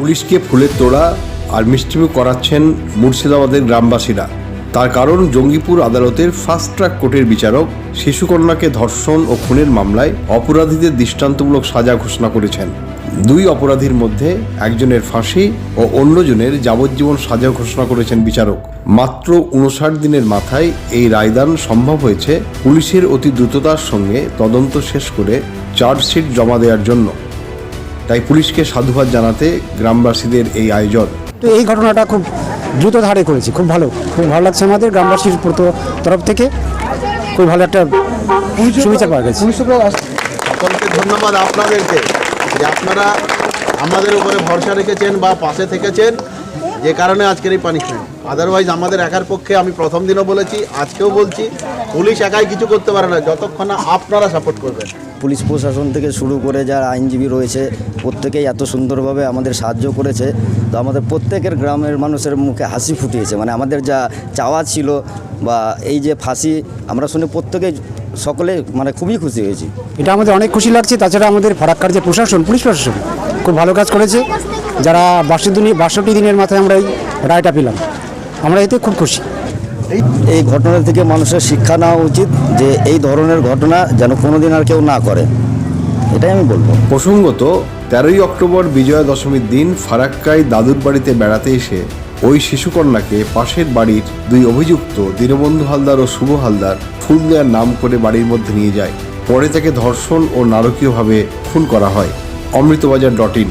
পুলিশকে ফুলের তোড়া আর মিষ্টিমুখ করাচ্ছেন মুর্শিদাবাদের গ্রামবাসীরা। তার কারণ জঙ্গিপুর আদালতের ফাস্ট ট্র্যাক কোর্টের বিচারক শিশুকন্যাকে ধর্ষণ ও খুনের মামলায় অপরাধীদের দৃষ্টান্তমূলক সাজা ঘোষণা করেছেন। দুই অপরাধীর মধ্যে একজনের ফাঁসি ও অন্যজনের যাবজ্জীবন সাজা ঘোষণা করেছেন বিচারক। মাত্র উনষাট দিনের মাথায় এই রায়দান সম্ভব হয়েছে পুলিশের অতি দ্রুততার সঙ্গে তদন্ত শেষ করে চার্জশিট জমা দেওয়ার জন্য। তাই পুলিশকে সাধুবাদ জানাতে গ্রামবাসীদের এই আয়োজন। তো এই ঘটনাটা খুব দ্রুত ধারে করেছি খুব ভালো খুব ভালো লাগছে আমাদের গ্রামবাসীর প্রত- তরফ থেকে খুব ভালো একটা সুবিচার পাওয়া গেছে। সকলকে ধন্যবাদ আপনাদেরকে যে আপনারা আমাদের উপরে ভরসা রেখেছেন বা পাশে থেকেছেন যে কারণে আজকের এই পানিশমেন্ট আদারওয়াইজ আমাদের একার পক্ষে আমি প্রথম দিনও বলেছি আজকেও বলছি পুলিশ একাই কিছু করতে পারে না যতক্ষণ না আপনারা সাপোর্ট করবেন। পুলিশ প্রশাসন থেকে শুরু করে যারা আইনজীবী রয়েছে, প্রত্যেকেই এত সুন্দরভাবে আমাদের সাহায্য করেছে। তো আমাদের প্রত্যেকের গ্রামের মানুষের মুখে হাসি ফুটিয়েছে। মানে আমাদের যা চাওয়া ছিল বা এই যে ফাঁসি, আমরা শুনে প্রত্যেকেই সকলে মানে খুবই খুশি হয়েছি। এটা আমাদের অনেক খুশি লাগছে। তাছাড়া আমাদের ফারাক্কার যে প্রশাসন, পুলিশ প্রশাসন, খুব ভালো কাজ করেছে। যারা বাষট্টি দিন, বাষট্টি দিনের মাথায় আমরা এই রায়টা পেলাম। আমরা এতে খুব খুশি। এই ঘটনা থেকে মানুষের শিক্ষা নেওয়া উচিত যে এই ধরনের ঘটনা যেন কোনোদিন আর কেউ না করে। এটাই আমি বলব। প্রসঙ্গত, তেরোই অক্টোবর বিজয়া দশমীর দিন ফারাক্কায় দাদুর বাড়িতে বেড়াতে এসে ওই শিশুকন্যাকে পাশের বাড়ির দুই অভিযুক্ত দীনবন্ধু হালদার ও শুভ হালদার ফুল দেওয়ার নাম করে বাড়ির মধ্যে নিয়ে যায়। পরে তাকে ধর্ষণ ও নারকীয়ভাবে খুন করা হয়। Amritabazar dot in.